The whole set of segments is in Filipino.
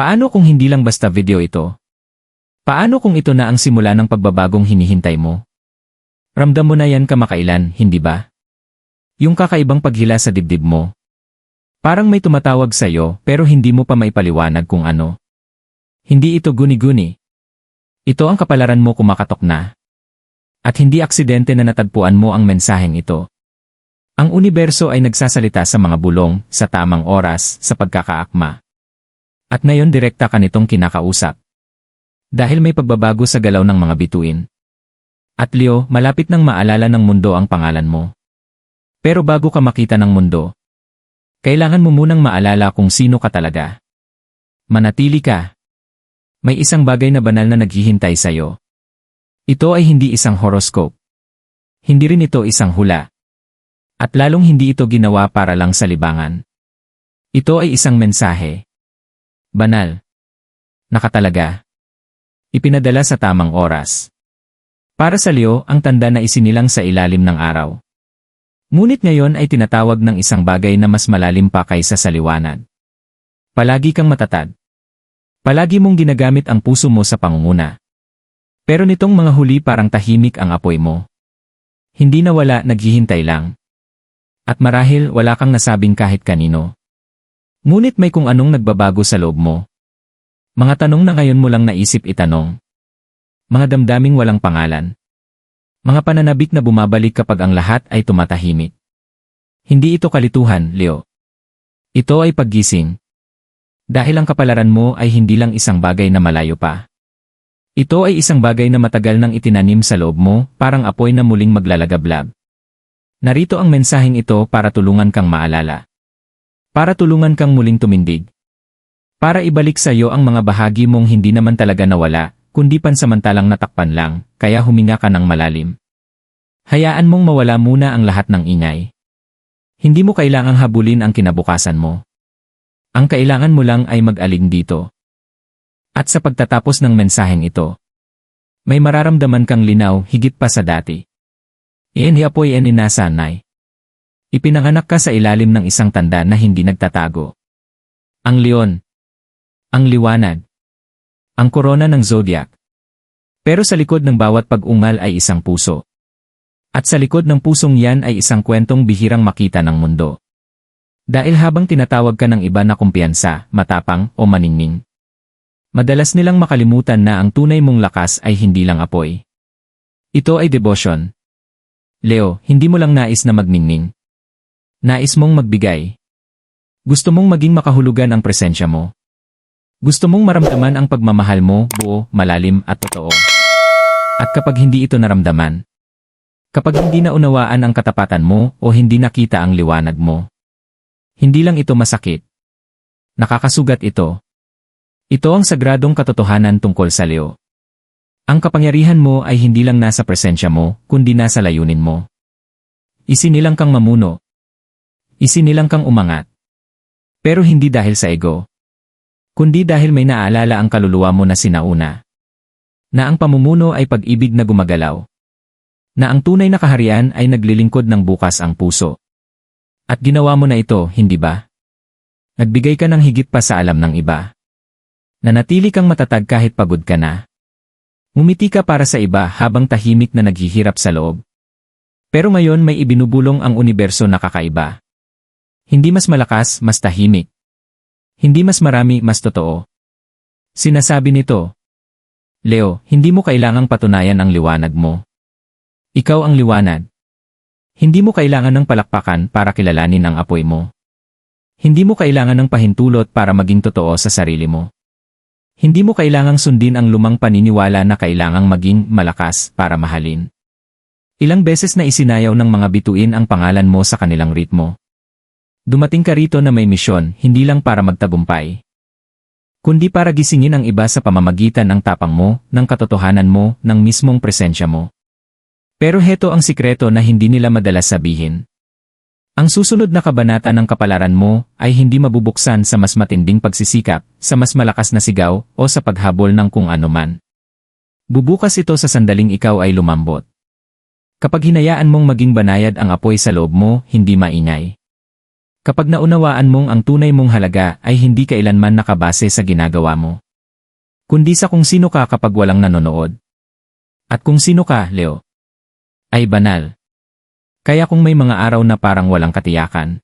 Paano kung hindi lang basta video ito? Paano kung ito na ang simula ng pagbabagong hinihintay mo? Ramdam mo na yan kamakailan, hindi ba? Yung kakaibang paghila sa dibdib mo. Parang may tumatawag sa'yo pero hindi mo pa maipaliwanag kung ano. Hindi ito guni-guni. Ito ang kapalaran mo kumakatok na. At hindi aksidente na natagpuan mo ang mensaheng ito. Ang universo ay nagsasalita sa mga bulong, sa tamang oras, sa pagkakaakma. At ngayon direkta ka nitong kinakausap. Dahil may pagbabago sa galaw ng mga bituin. At Leo, malapit nang maalala ng mundo ang pangalan mo. Pero bago ka makita ng mundo, kailangan mo munang maalala kung sino ka talaga. Manatili ka. May isang bagay na banal na naghihintay sa'yo. Ito ay hindi isang horoscope. Hindi rin ito isang hula. At lalong hindi ito ginawa para lang sa libangan. Ito ay isang mensahe. Banal. Nakatalaga. Ipinadala sa tamang oras. Para sa Leo, ang tanda na isinilang sa ilalim ng araw. Ngunit ngayon ay tinatawag ng isang bagay na mas malalim pa kaysa sa liwanag. Palagi kang matatag. Palagi mong ginagamit ang puso mo sa pangunguna. Pero nitong mga huli parang tahimik ang apoy mo. Hindi na wala, naghihintay lang. At marahil wala kang nasabing kahit kanino. Ngunit may kung anong nagbabago sa loob mo. Mga tanong na ngayon mo lang naisip itanong. Mga damdaming walang pangalan. Mga pananabik na bumabalik kapag ang lahat ay tumatahimik. Hindi ito kalituhan, Leo. Ito ay paggising. Dahil ang kapalaran mo ay hindi lang isang bagay na malayo pa. Ito ay isang bagay na matagal nang itinanim sa loob mo, parang apoy na muling maglalagablab. Narito ang mensaheng ito para tulungan kang maalala. Para tulungan kang muling tumindig. Para ibalik sa iyo ang mga bahagi mong hindi naman talaga nawala, kundi pansamantalang natakpan lang, kaya huminga ka ng malalim. Hayaan mong mawala muna ang lahat ng ingay. Hindi mo kailangang habulin ang kinabukasan mo. Ang kailangan mo lang ay mag-aling dito. At sa pagtatapos ng mensaheng ito, may mararamdaman kang linaw higit pa sa dati. Iyan hiapoy en inasanay. Ipinanganak ka sa ilalim ng isang tanda na hindi nagtatago. Ang leon. Ang liwanag ang korona ng zodiac. Pero sa likod ng bawat pag-ungal ay isang puso. At sa likod ng pusong yan ay isang kwentong bihirang makita ng mundo. Dahil habang tinatawag ka ng iba na kumpiyansa, matapang, o maningning, madalas nilang makalimutan na ang tunay mong lakas ay hindi lang apoy. Ito ay devotion. Leo, hindi mo lang nais na magningning. Nais mong magbigay. Gusto mong maging makahulugan ang presensya mo. Gusto mong maramdaman ang pagmamahal mo, buo, malalim at totoo. At kapag hindi ito naramdaman, kapag hindi na unawaan ang katapatan mo o hindi nakita ang liwanag mo, hindi lang ito masakit. Nakakasugat ito. Ito ang sagradong katotohanan tungkol sa Leo. Ang kapangyarihan mo ay hindi lang nasa presensya mo, kundi nasa layunin mo. Isinilang kang mamuno. Isinilang kang umangat. Pero hindi dahil sa ego kundi dahil may naalala ang kaluluwa mo na sinauna. Na ang pamumuno ay pag-ibig na gumagalaw. Na ang tunay na kaharian ay naglilingkod ng bukas ang puso. At ginawa mo na ito, hindi ba? Nagbigay ka ng higit pa sa alam ng iba. Nanatili kang matatag kahit pagod ka na. Umiti ka para sa iba habang tahimik na naghihirap sa loob. Pero ngayon may ibinubulong ang universo na kakaiba. Hindi mas malakas, mas tahimik. Hindi mas marami, mas totoo. Sinasabi nito, Leo, hindi mo kailangang patunayan ang liwanag mo. Ikaw ang liwanag. Hindi mo kailangan ng palakpakan para kilalanin ang apoy mo. Hindi mo kailangan ng pahintulot para maging totoo sa sarili mo. Hindi mo kailangang sundin ang lumang paniniwala na kailangang maging malakas para mahalin. Ilang beses na isinayaw ng mga bituin ang pangalan mo sa kanilang ritmo. Dumating ka rito na may misyon, hindi lang para magtagumpay. Kundi para gisingin ang iba sa pamamagitan ng tapang mo, ng katotohanan mo, ng mismong presensya mo. Pero heto ang sikreto na hindi nila madalas sabihin. Ang susunod na kabanata ng kapalaran mo ay hindi mabubuksan sa mas matinding pagsisikap, sa mas malakas na sigaw, o sa paghabol ng kung ano man. Bubukas ito sa sandaling ikaw ay lumambot. Kapag hinayaan mong maging banayad ang apoy sa loob mo, hindi maingay. Kapag naunawaan mong ang tunay mong halaga ay hindi kailanman nakabase sa ginagawa mo. Kundi sa kung sino ka kapag walang nanonood. At kung sino ka, Leo, ay banal. Kaya kung may mga araw na parang walang katiyakan,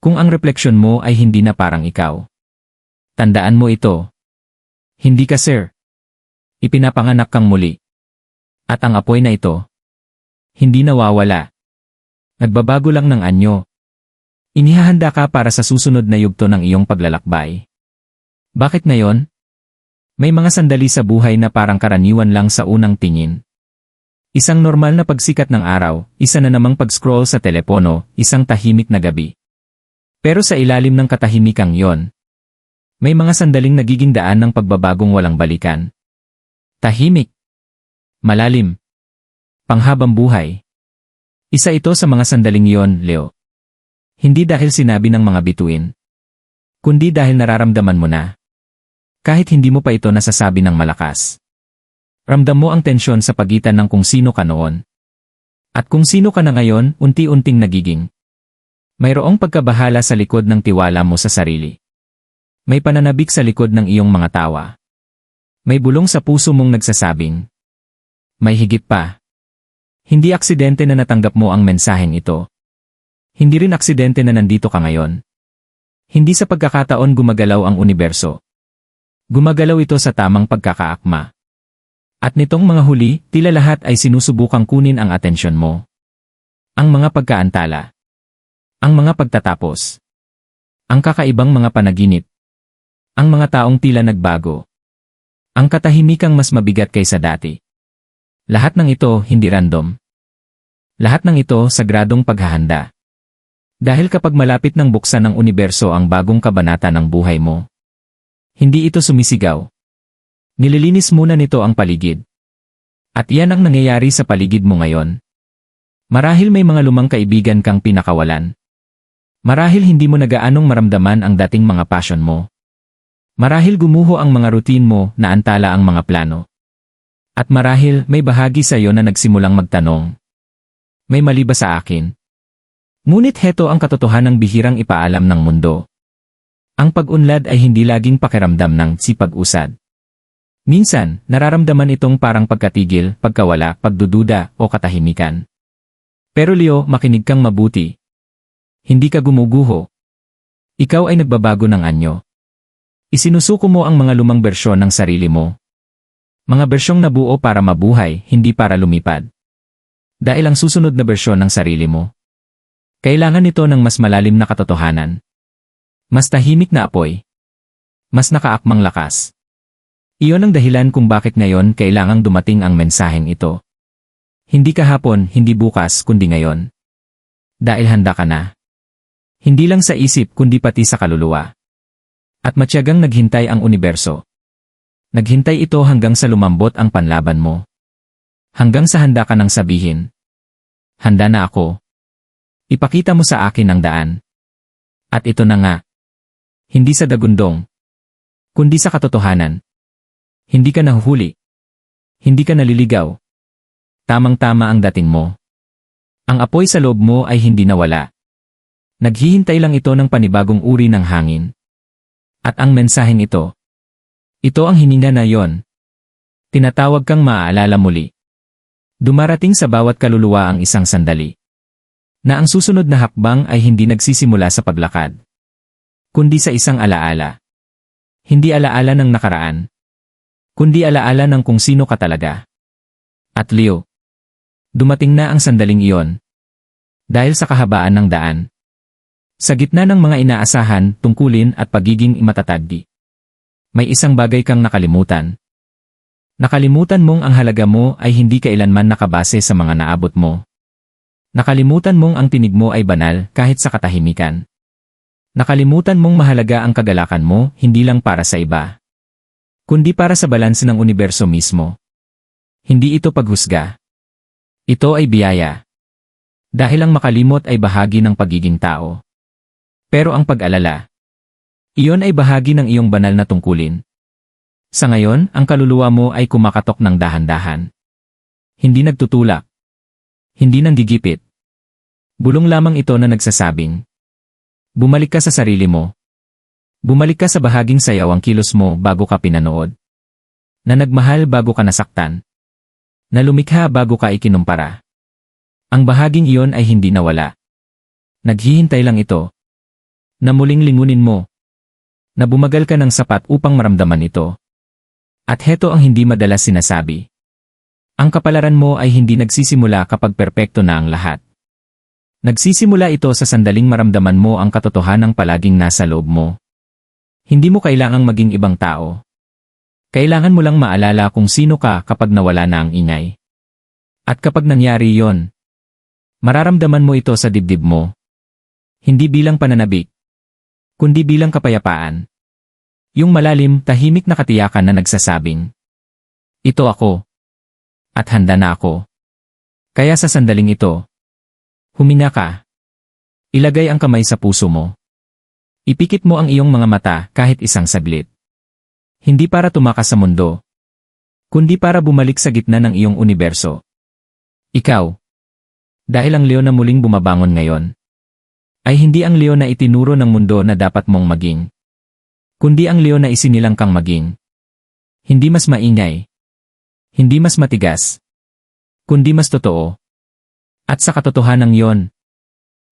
kung ang refleksyon mo ay hindi na parang ikaw, tandaan mo ito. Hindi ka sir. Ipinapanganak kang muli. At ang apoy na ito, hindi nawawala. Nagbabago lang ng anyo. Inihahanda ka para sa susunod na yugto ng iyong paglalakbay. Bakit ngayon? May mga sandali sa buhay na parang karaniwan lang sa unang tingin. Isang normal na pagsikat ng araw, isa na namang pag-scroll sa telepono, isang tahimik na gabi. Pero sa ilalim ng katahimikang yon, may mga sandaling nagiging daan ng pagbabagong walang balikan. Tahimik. Malalim. Panghabang buhay. Isa ito sa mga sandaling yon, Leo. Hindi dahil sinabi ng mga bituin. Kundi dahil nararamdaman mo na. Kahit hindi mo pa ito nasasabi ng malakas. Ramdam mo ang tensyon sa pagitan ng kung sino ka noon. At kung sino ka na ngayon, unti-unting nagiging. Mayroong pagkabahala sa likod ng tiwala mo sa sarili. May pananabik sa likod ng iyong mga tawa. May bulong sa puso mong nagsasabing. May higit pa. Hindi aksidente na natanggap mo ang mensaheng ito. Hindi rin aksidente na nandito ka ngayon. Hindi sa pagkakataon gumagalaw ang universo. Gumagalaw ito sa tamang pagkakaakma. At nitong mga huli, tila lahat ay sinusubukang kunin ang atensyon mo. Ang mga pagkaantala. Ang mga pagtatapos. Ang kakaibang mga panaginip. Ang mga taong tila nagbago. Ang katahimikang mas mabigat kaysa dati. Lahat ng ito hindi random. Lahat ng ito sagradong paghahanda. Dahil kapag malapit ng buksan ng universo ang bagong kabanata ng buhay mo, hindi ito sumisigaw. Nililinis muna nito ang paligid. At yan ang nangyayari sa paligid mo ngayon. Marahil may mga lumang kaibigan kang pinakawalan. Marahil hindi mo nagaanong maramdaman ang dating mga passion mo. Marahil gumuho ang mga routine mo na antala ang mga plano. At marahil may bahagi sa iyo na nagsimulang magtanong. May mali ba sa akin? Ngunit heto ang katotohanang bihirang ipaalam ng mundo. Ang pag-unlad ay hindi laging pakiramdam ng sipag-usad. Minsan, nararamdaman itong parang pagkatigil, pagkawala, pagdududa, o katahimikan. Pero Leo, makinig kang mabuti. Hindi ka gumuguho. Ikaw ay nagbabago ng anyo. Isinusuko mo ang mga lumang bersyon ng sarili mo. Mga bersyong nabuo para mabuhay, hindi para lumipad. Dahil ang susunod na bersyon ng sarili mo. Kailangan nito ng mas malalim na katotohanan. Mas tahimik na apoy. Mas nakaakmang lakas. Iyon ang dahilan kung bakit ngayon kailangang dumating ang mensaheng ito. Hindi kahapon, hindi bukas, kundi ngayon. Dahil handa ka na. Hindi lang sa isip kundi pati sa kaluluwa. At matyagang naghintay ang universo. Naghintay ito hanggang sa lumambot ang panlaban mo. Hanggang sa handa ka nang sabihin. Handa na ako. Ipakita mo sa akin ang daan. At ito na nga. Hindi sa dagundong. Kundi sa katotohanan. Hindi ka nahuhuli. Hindi ka naliligaw. Tamang-tama ang dating mo. Ang apoy sa loob mo ay hindi nawala. Naghihintay lang ito ng panibagong uri ng hangin. At ang mensaheng ito. Ito ang hininga na yon. Tinatawag kang maaalala muli. Dumarating sa bawat kaluluwa ang isang sandali. Na ang susunod na hakbang ay hindi nagsisimula sa paglakad. Kundi sa isang alaala. Hindi alaala ng nakaraan. Kundi alaala ng kung sino ka talaga. At Leo. Dumating na ang sandaling iyon. Dahil sa kahabaan ng daan. Sa gitna ng mga inaasahan, tungkulin at pagiging matatagdi. May isang bagay kang nakalimutan. Nakalimutan mong ang halaga mo ay hindi kailanman nakabase sa mga naabot mo. Nakalimutan mong ang tinig mo ay banal kahit sa katahimikan. Nakalimutan mong mahalaga ang kagalakan mo hindi lang para sa iba. Kundi para sa balanse ng universo mismo. Hindi ito paghusga. Ito ay biyaya. Dahil ang makalimot ay bahagi ng pagiging tao. Pero ang pag-alala, iyon ay bahagi ng iyong banal na tungkulin. Sa ngayon, ang kaluluwa mo ay kumakatok ng dahan-dahan. Hindi nagtutulak. Hindi nanggigipit. Bulong lamang ito na nagsasabing, Bumalik ka sa sarili mo. Bumalik ka sa bahaging sayaw ang kilos mo bago ka pinanood. Na nagmahal bago ka nasaktan. Na lumikha bago ka ikinumpara. Ang bahaging iyon ay hindi nawala. Naghihintay lang ito. Na muling lingunin mo. Na bumagal ka ng sapat upang maramdaman ito. At heto ang hindi madalas sinasabi. Ang kapalaran mo ay hindi nagsisimula kapag perpekto na ang lahat. Nagsisimula ito sa sandaling maramdaman mo ang katotohanang palaging nasa loob mo. Hindi mo kailangang maging ibang tao. Kailangan mo lang maalala kung sino ka kapag nawala na ang ingay. At kapag nangyari yon, mararamdaman mo ito sa dibdib mo. Hindi bilang pananabik, kundi bilang kapayapaan. Yung malalim, tahimik na katiyakan na nagsasabing, Ito ako. At handa na ako. Kaya sa sandaling ito, Huminga ka. Ilagay ang kamay sa puso mo. Ipikit mo ang iyong mga mata kahit isang saglit. Hindi para tumakas sa mundo, kundi para bumalik sa gitna ng iyong universo. Ikaw. Dahil ang leon na muling bumabangon ngayon, ay hindi ang leon na itinuro ng mundo na dapat mong maging, kundi ang leon na isinilang kang maging. Hindi mas maingay, hindi mas matigas, kundi mas totoo. At sa katotohanan yon,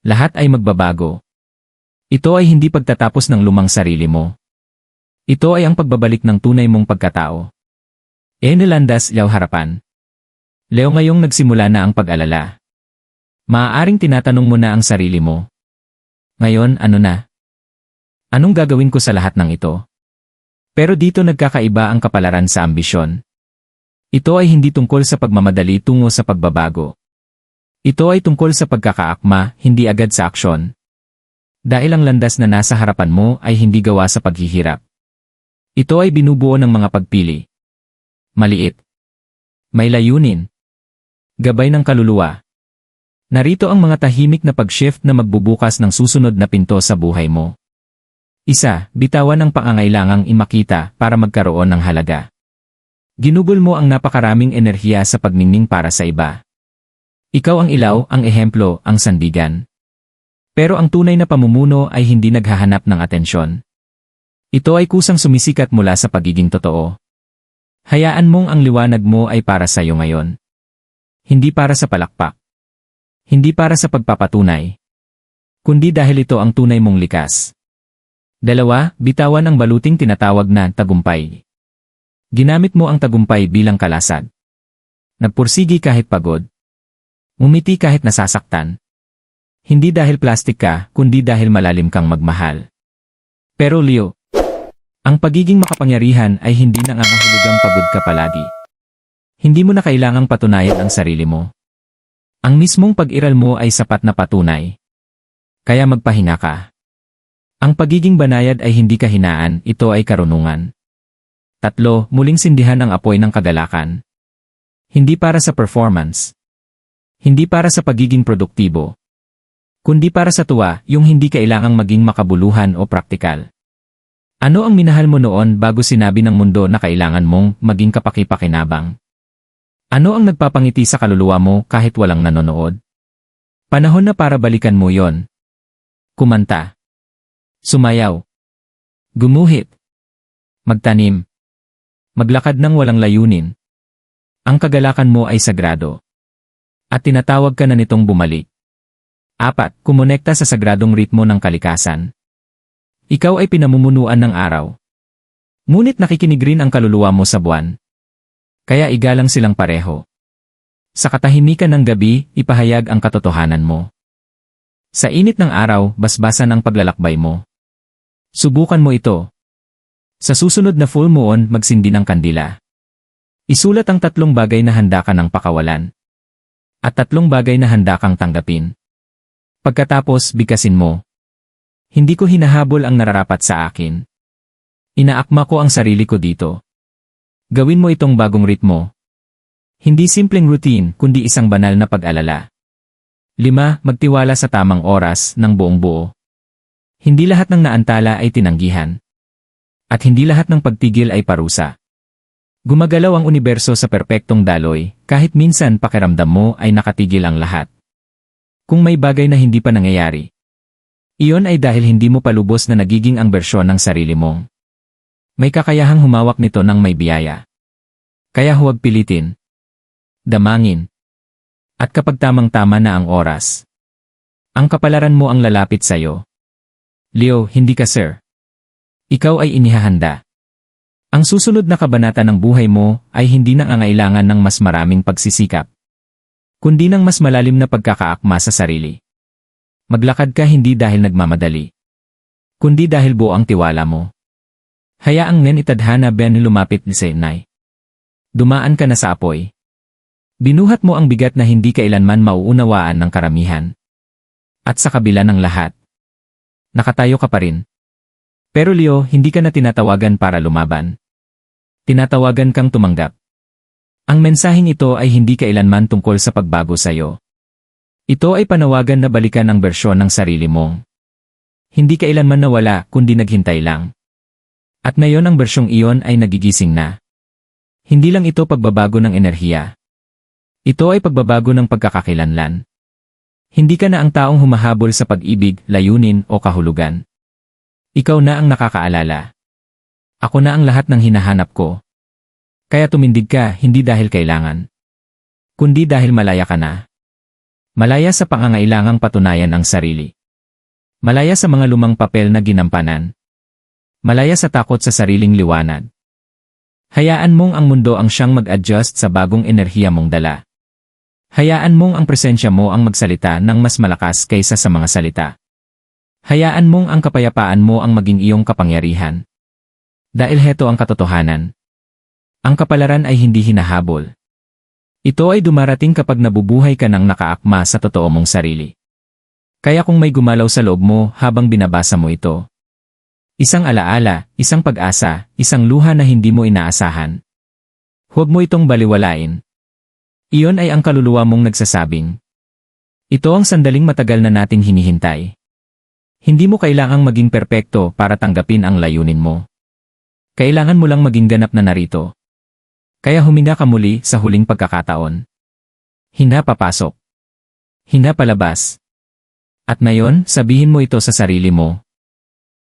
lahat ay magbabago. Ito ay hindi pagtatapos ng lumang sarili mo. Ito ay ang pagbabalik ng tunay mong pagkatao. E nilandas yaw harapan. Leo ngayong nagsimula na ang pag-alala. Maaaring tinatanong mo na ang sarili mo. Ngayon, ano na? Anong gagawin ko sa lahat ng ito? Pero dito nagkakaiba ang kapalaran sa ambisyon. Ito ay hindi tungkol sa pagmamadali tungo sa pagbabago. Ito ay tungkol sa pagkakaakma, hindi agad sa aksyon. Dahil ang landas na nasa harapan mo ay hindi gawa sa paghihirap. Ito ay binubuo ng mga pagpili. Maliit. May layunin. Gabay ng kaluluwa. Narito ang mga tahimik na pag-shift na magbubukas ng susunod na pinto sa buhay mo. Isa, bitawan ang pangangailangang imakita para magkaroon ng halaga. Ginugol mo ang napakaraming enerhiya sa pagningning para sa iba. Ikaw ang ilaw, ang ehemplo, ang sandigan. Pero ang tunay na pamumuno ay hindi naghahanap ng atensyon. Ito ay kusang sumisikat mula sa pagiging totoo. Hayaan mong ang liwanag mo ay para sa iyo ngayon. Hindi para sa palakpak. Hindi para sa pagpapatunay. Kundi dahil ito ang tunay mong likas. Dalawa, bitawan ang baluting tinatawag na tagumpay. Ginamit mo ang tagumpay bilang kalasad. Nagpursigi kahit pagod. Umiti kahit nasasaktan. Hindi dahil plastik ka, kundi dahil malalim kang magmahal. Pero Leo, ang pagiging makapangyarihan ay hindi nangangahulugang pagod ka palagi. Hindi mo na kailangang patunayan ang sarili mo. Ang mismong pag-iral mo ay sapat na patunay. Kaya magpahinga ka. Ang pagiging banayad ay hindi kahinaan, ito ay karunungan. Tatlo, muling sindihan ang apoy ng kagalakan. Hindi para sa performance, hindi para sa pagiging produktibo. Kundi para sa tuwa, yung hindi kailangang maging makabuluhan o praktikal. Ano ang minahal mo noon bago sinabi ng mundo na kailangan mong maging kapakipakinabang? Ano ang nagpapangiti sa kaluluwa mo kahit walang nanonood? Panahon na para balikan mo yon. Kumanta. Sumayaw. Gumuhit. Magtanim. Maglakad ng walang layunin. Ang kagalakan mo ay sagrado. At tinatawag ka na nitong bumalik. Apat, kumonekta sa sagradong ritmo ng kalikasan. Ikaw ay pinamumunuan ng araw. Ngunit nakikinig rin ang kaluluwa mo sa buwan. Kaya igalang silang pareho. Sa katahimikan ng gabi, ipahayag ang katotohanan mo. Sa init ng araw, basbasan ang paglalakbay mo. Subukan mo ito. Sa susunod na full moon, magsindi ng kandila. Isulat ang tatlong bagay na handa ka ng pakawalan. At tatlong bagay na handa kang tanggapin. Pagkatapos, bigkasin mo. Hindi ko hinahabol ang nararapat sa akin. Inaakma ko ang sarili ko dito. Gawin mo itong bagong ritmo. Hindi simpleng routine, kundi isang banal na pag-alala. Lima, magtiwala sa tamang oras ng buong buo. Hindi lahat ng naantala ay tinanggihan. At hindi lahat ng pagtigil ay parusa. Gumagalaw ang universo sa perpektong daloy, kahit minsan pakiramdam mo ay nakatigil ang lahat. Kung may bagay na hindi pa nangyayari. Iyon ay dahil hindi mo palubos na nagiging ang bersyon ng sarili mo. May kakayahang humawak nito ng may biyaya. Kaya huwag pilitin. Damangin. At kapag tamang-tama na ang oras, ang kapalaran mo ang lalapit sa'yo. Leo, hindi ka sir. Ikaw ay inihahanda. Ang susunod na kabanata ng buhay mo ay hindi nangangailangan ng mas maraming pagsisikap, kundi ng mas malalim na pagkakaakma sa sarili. Maglakad ka hindi dahil nagmamadali, kundi dahil buo ang tiwala mo. Hayaang nen itadhana ben lumapit ni Senay. Dumaan ka na sa apoy. Binuhat mo ang bigat na hindi kailanman mauunawaan ng karamihan. At sa kabila ng lahat, nakatayo ka pa rin. Pero Leo, hindi ka na tinatawagan para lumaban. Tinatawagan kang tumanggap. Ang mensaheng ito ay hindi kailanman tungkol sa pagbago sa'yo. Ito ay panawagan na balikan ang bersyon ng sarili mo. Hindi kailanman nawala kundi naghintay lang. At ngayon ang bersyong iyon ay nagigising na. Hindi lang ito pagbabago ng enerhiya. Ito ay pagbabago ng pagkakakilanlan. Hindi ka na ang taong humahabol sa pag-ibig, layunin o kahulugan. Ikaw na ang nakakaalala. Ako na ang lahat ng hinahanap ko. Kaya tumindig ka hindi dahil kailangan. Kundi dahil malaya ka na. Malaya sa pangangailangang patunayan ang sarili. Malaya sa mga lumang papel na ginampanan. Malaya sa takot sa sariling liwanag. Hayaan mong ang mundo ang siyang mag-adjust sa bagong enerhiya mong dala. Hayaan mong ang presensya mo ang magsalita ng mas malakas kaysa sa mga salita. Hayaan mong ang kapayapaan mo ang maging iyong kapangyarihan. Dahil heto ang katotohanan. Ang kapalaran ay hindi hinahabol. Ito ay dumarating kapag nabubuhay ka ng nakaakma sa totoo mong sarili. Kaya kung may gumalaw sa loob mo habang binabasa mo ito, isang alaala, isang pag-asa, isang luha na hindi mo inaasahan. Huwag mo itong baliwalain. Iyon ay ang kaluluwa mong nagsasabing. Ito ang sandaling matagal na nating hinihintay. Hindi mo kailangang maging perpekto para tanggapin ang layunin mo. Kailangan mo lang maging ganap na narito. Kaya huminga ka muli sa huling pagkakataon. Hina papasok. Hina palabas. At ngayon, sabihin mo ito sa sarili mo.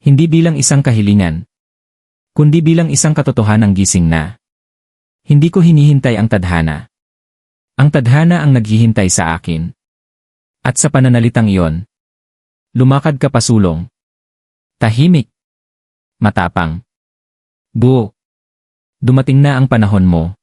Hindi bilang isang kahilingan. Kundi bilang isang katotohanang gising na. Hindi ko hinihintay ang tadhana. Ang tadhana ang naghihintay sa akin. At sa pananalitang iyon, lumakad ka pasulong. Tahimik. Matapang. Buo. Dumating na ang panahon mo.